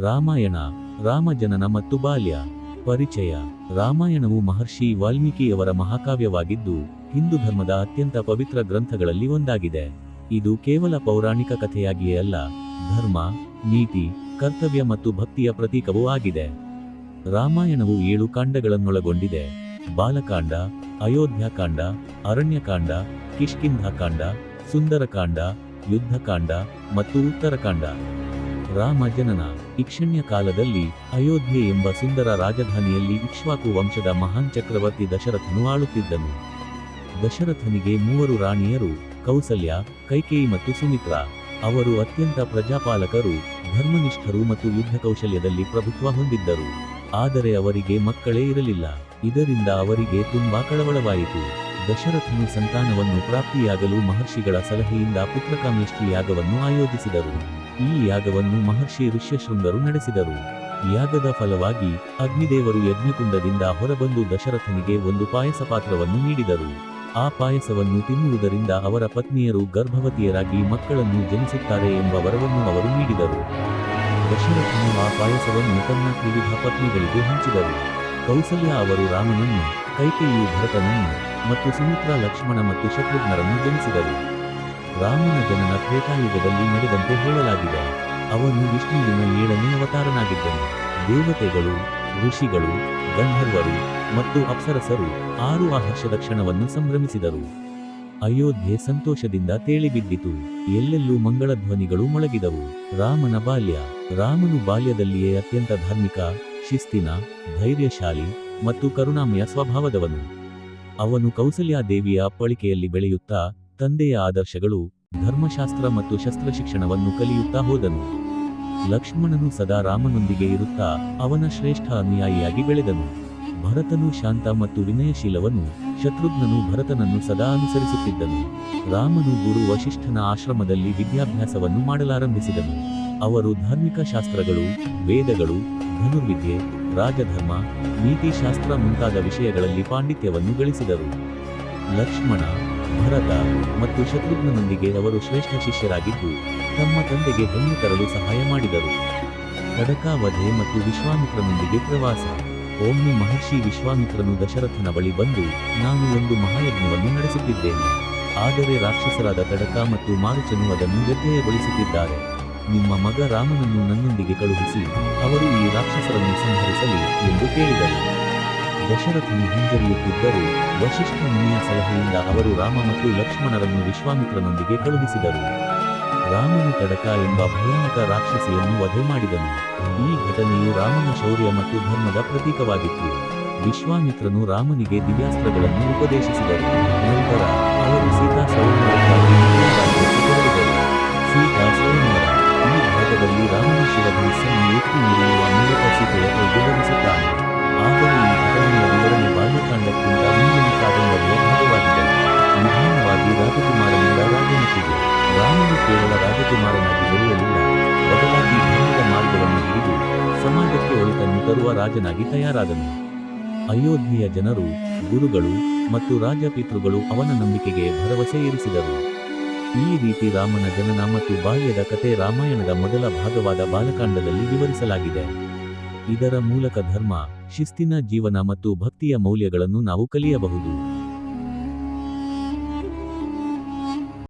ರಾಮಾಯಣ, ರಾಮಜನನ ಮತ್ತು ಬಾಲ್ಯ. ಪರಿಚಯ. ರಾಮಾಯಣವು ಮಹರ್ಷಿ ವಾಲ್ಮೀಕಿಯವರ ಮಹಾಕಾವ್ಯವಾಗಿದ್ದು, ಹಿಂದೂ ಧರ್ಮದ ಅತ್ಯಂತ ಪವಿತ್ರ ಗ್ರಂಥಗಳಲ್ಲಿ ಒಂದಾಗಿದೆ. ಇದು ಕೇವಲ ಪೌರಾಣಿಕ ಕಥೆಯಾಗಿಯೇ ಅಲ್ಲ, ಧರ್ಮ, ನೀತಿ, ಕರ್ತವ್ಯ ಮತ್ತು ಭಕ್ತಿಯ ಪ್ರತೀಕವೂ ಆಗಿದೆ. ರಾಮಾಯಣವು ಏಳು ಕಾಂಡಗಳನ್ನೊಳಗೊಂಡಿದೆ. ಬಾಲಕಾಂಡ, ಅಯೋಧ್ಯಾಕಾಂಡ, ಅರಣ್ಯಕಾಂಡ, ಕಿಷ್ಕಿಂಧಾಕಾಂಡ, ಸುಂದರಕಾಂಡ, ಯುದ್ಧಕಾಂಡ ಮತ್ತು ಉತ್ತರಕಾಂಡ. ರಾಮ ಜನನ ಇಕ್ಷಣ್ಯ ಕಾಲದಲ್ಲಿ ಅಯೋಧ್ಯೆ ಎಂಬ ಸುಂದರ ರಾಜಧಾನಿಯಲ್ಲಿ ಇಕ್ಷ್ವಾಕು ವಂಶದ ಮಹಾನ್ ಚಕ್ರವರ್ತಿ ದಶರಥನು ಆಳುತ್ತಿದ್ದನು. ದಶರಥನಿಗೆ ಮೂವರು ರಾಣಿಯರು, ಕೌಸಲ್ಯ, ಕೈಕೇಯಿ ಮತ್ತು ಸುಮಿತ್ರಾ. ಅವರು ಅತ್ಯಂತ ಪ್ರಜಾಪಾಲಕರು, ಧರ್ಮನಿಷ್ಠರು ಮತ್ತು ಯುದ್ಧ ಕೌಶಲ್ಯದಲ್ಲಿ ಪ್ರಭುತ್ವ ಹೊಂದಿದ್ದರು. ಆದರೆ ಅವರಿಗೆ ಮಕ್ಕಳೇ ಇರಲಿಲ್ಲ. ಇದರಿಂದ ಅವರಿಗೆ ತುಂಬಾ ಕಳವಳವಾಯಿತು. ದಶರಥನು ಸಂತಾನವನ್ನು ಪ್ರಾಪ್ತಿಯಾಗಲು ಮಹರ್ಷಿಗಳ ಸಲಹೆಯಿಂದ ಪುತ್ರಕಾಮೇಷ್ಠಿ ಯಾಗವನ್ನು ಆಯೋಜಿಸಿದರು. ಈ ಯಾಗವನ್ನು ಮಹರ್ಷಿ ಋಷ್ಯಶೃಂಗರು ನಡೆಸಿದರು. ಯಾಗದ ಫಲವಾಗಿ ಅಗ್ನಿದೇವರು ಯಜ್ಞಕುಂಡದಿಂದ ಹೊರಬಂದು ದಶರಥನಿಗೆ ಒಂದು ಪಾಯಸ ಪಾತ್ರವನ್ನು ನೀಡಿದರು. ಆ ಪಾಯಸವನ್ನು ತಿನ್ನುವುದರಿಂದ ಅವರ ಪತ್ನಿಯರು ಗರ್ಭವತಿಯರಾಗಿ ಮಕ್ಕಳನ್ನು ಜನಿಸುತ್ತಾರೆ ಎಂಬ ವರವನ್ನು ಅವರು ನೀಡಿದರು. ದಶರಥನು ಆ ಪಾಯಸವನ್ನು ತನ್ನ ತ್ರಿವಿಧ ಪತ್ನಿಗಳಿಗೆ ಹಂಚಿದರು. ಕೌಸಲ್ಯ ಅವರು ರಾಮನನ್ನು, ಕೈಕೇಯಿ ಭರತನನ್ನು ಮತ್ತು ಸುಮಿತ್ರಾ ಲಕ್ಷ್ಮಣ ಮತ್ತು ಶತ್ರುಘ್ನರನ್ನು ಜನಿಸಿದರು. ರಾಮನ ಜನನ ತ್ರೇತಾಯುಗದಲ್ಲಿ ನಡೆದಂತೆ ಹೇಳಲಾಗಿದೆ. ಅವನು ವಿಷ್ಣುವಿನ ಏಳನೇ ಅವತಾರನಾಗಿದ್ದನು. ದೇವತೆಗಳು, ಋಷಿಗಳು, ಗಂಧರ್ವರು ಮತ್ತು ಅಪ್ಸರಸರು ಆರು ಆಹರ್ಷದ ಹರ್ಷದ ಕ್ಷಣವನ್ನು ಸಂಭ್ರಮಿಸಿದರು. ಅಯೋಧ್ಯೆ ಸಂತೋಷದಿಂದ ತೇಳಿಬಿದ್ದಿತು. ಎಲ್ಲೆಲ್ಲೂ ಮಂಗಳ ಧ್ವನಿಗಳು ಮೊಳಗಿದವು. ರಾಮನ ಬಾಲ್ಯ. ರಾಮನು ಬಾಲ್ಯದಲ್ಲಿಯೇ ಅತ್ಯಂತ ಧಾರ್ಮಿಕ, ಶಿಸ್ತಿನ, ಧೈರ್ಯಶಾಲಿ ಮತ್ತು ಕರುಣಾಮಯ ಸ್ವಭಾವದವನು. ಅವನು ಕೌಸಲ್ಯಾದೇವಿಯ ಅಪ್ಪಳಿಕೆಯಲ್ಲಿ ಬೆಳೆಯುತ್ತಾ ತಂದೆಯ ಆದರ್ಶಗಳು ಧರ್ಮಶಾಸ್ತ್ರ ಮತ್ತು ಶಸ್ತ್ರಶಿಕ್ಷಣವನ್ನು ಕಲಿಯುತ್ತಾ ಹೋದನು. ಲಕ್ಷ್ಮಣನು ಸದಾ ರಾಮನೊಂದಿಗೆ ಇರುತ್ತಾ ಅವನ ಶ್ರೇಷ್ಠ ಅನುಯಾಯಿಯಾಗಿ ಬೆಳೆದನು. ಭರತನು ಶಾಂತ ಮತ್ತು ವಿನಯಶೀಲವನು, ಶತ್ರುಘ್ನನು ಭರತನನ್ನು ಸದಾ ಅನುಸರಿಸುತ್ತಿದ್ದನು. ರಾಮನು ಗುರು ವಶಿಷ್ಠನ ಆಶ್ರಮದಲ್ಲಿ ವಿದ್ಯಾಭ್ಯಾಸವನ್ನು ಮಾಡಲಾರಂಭಿಸಿದನು. ಅವರು ಧಾರ್ಮಿಕ ಶಾಸ್ತ್ರಗಳು, ವೇದಗಳು, ಧನುರ್ವಿದ್ಯೆ, ರಾಜಧರ್ಮ, ನೀತಿಶಾಸ್ತ್ರ ಮುಂತಾದ ವಿಷಯಗಳಲ್ಲಿ ಪಾಂಡಿತ್ಯವನ್ನು ಗಳಿಸಿದರು. ಲಕ್ಷ್ಮಣ ಭರತ ಮತ್ತು ಶತ್ರುಘ್ನನೊಂದಿಗೆ ಅವರು ಶ್ರೇಷ್ಠ ಶಿಷ್ಯರಾಗಿದ್ದು, ತಮ್ಮ ತಂದೆಗೆ ಹೆಮ್ಮೆ ತರಲು ಸಹಾಯ ಮಾಡಿದರು. ಕಡಕಾವಧೆ ಮತ್ತು ವಿಶ್ವಾಮಿತ್ರನೊಂದಿಗೆ ಪ್ರವಾಸ. ಒಮ್ಮೆ ಮಹರ್ಷಿ ವಿಶ್ವಾಮಿತ್ರನು ದಶರಥನ ಬಳಿ ಬಂದು, ನಾನು ಒಂದು ಮಹಾಯಜ್ಞವನ್ನು ನಡೆಸುತ್ತಿದ್ದೇನೆ. ಆದರೆ ರಾಕ್ಷಸರಾದ ತಡಕ ಮತ್ತು ಮಾರುಚನು ಅದನ್ನು ವ್ಯತ್ಯಯಗೊಳಿಸುತ್ತಿದ್ದಾರೆ. ನಿಮ್ಮ ಮಗ ರಾಮನನ್ನು ನನ್ನೊಂದಿಗೆ ಕಳುಹಿಸಿ, ಅವರು ಈ ರಾಕ್ಷಸರನ್ನು ಸಂಹರಿಸಲಿ ಎಂದು ಕೇಳಿದರು. ದಶರಥನು ಹಿಂಜರಿಯುತ್ತಿದ್ದರು ವಶಿಷ್ಠ ಮುನಿಯ ಸಲಹೆಯಿಂದ ಅವರು ರಾಮ ಮತ್ತು ಲಕ್ಷ್ಮಣರನ್ನು ವಿಶ್ವಾಮಿತ್ರನೊಂದಿಗೆ ಕಳುಹಿಸಿದರು. ರಾಮನು ಕಡಕ ಎಂಬ ಭಯಾನಕ ರಾಕ್ಷಸಿಯನ್ನು ವಧೆ ಮಾಡಿದನು. ಈ ಘಟನೆಯು ರಾಮನ ಶೌರ್ಯ ಮತ್ತು ಧರ್ಮದ ಪ್ರತೀಕವಾಗಿತ್ತು. ವಿಶ್ವಾಮಿತ್ರನು ರಾಮನಿಗೆ ದಿವ್ಯಾಸ್ತ್ರಗಳನ್ನು ಉಪದೇಶಿಸಿದರು. ನಂತರ ಅವರು ಸೀತಾ ಸ್ವಯಂವರಕ್ಕಾಗಿ ರಾಜಕುಮಾರನಾಗಿ ಬೆಳೆಯಲಿಲ್ಲ. ಬದಲಾಗಿ ಧರ್ಮದ ಮಾರ್ಗವನ್ನು ಹಿಡಿದು ಸಮಾಜಕ್ಕೆ ಒಳಿತನ್ನು ತರುವ ರಾಜನಾಗಿ ತಯಾರಾದನು. ಅಯೋಧ್ಯೆಯ ಜನರು, ಗುರುಗಳು ಮತ್ತು ರಾಜಪಿತೃಗಳು ಅವನ ನಂಬಿಕೆಗೆ ಭರವಸೆ ಇರಿಸಿದರು. ಈ ರೀತಿ ರಾಮನ ಜನನ ಮತ್ತು ಬಾಲ್ಯದ ಕತೆ ರಾಮಾಯಣದ ಮೊದಲ ಭಾಗವಾದ ಬಾಲಕಾಂಡದಲ್ಲಿ ವಿವರಿಸಲಾಗಿದೆ. ಇದರ ಮೂಲಕ ಧರ್ಮ, ಶಿಸ್ತಿನ ಜೀವನ ಮತ್ತು ಭಕ್ತಿಯ ಮೌಲ್ಯಗಳನ್ನು ನಾವು ಕಲಿಯಬಹುದು.